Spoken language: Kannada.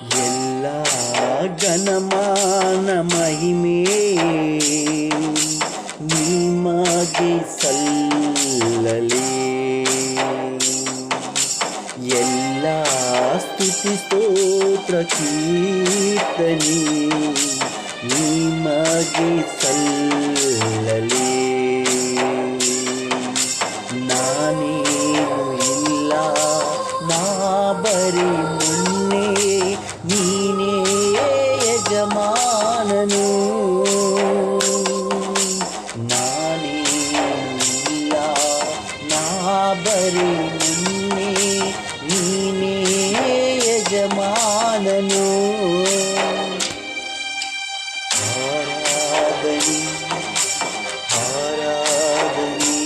ಎಲ್ಲ ಗಣಮಾನ ಮಹಿಮೆ. ನಿಮಗೆ ಸಲ್ಲಲಿ. ಎಲ್ಲ ಸ್ತುತಿ ಸ್ತೋತ್ರ ಕೀರ್ತನೆ. ನಿಮಗೆ ಸಲ್ಲಲಿ. ನಾನೇನು ಇಲ್ಲ, ನಾ ಬರೀ యజమానను నానేలా నా బరి నిన్నే నీనే యజమానను ఆరాధని ఆరాధని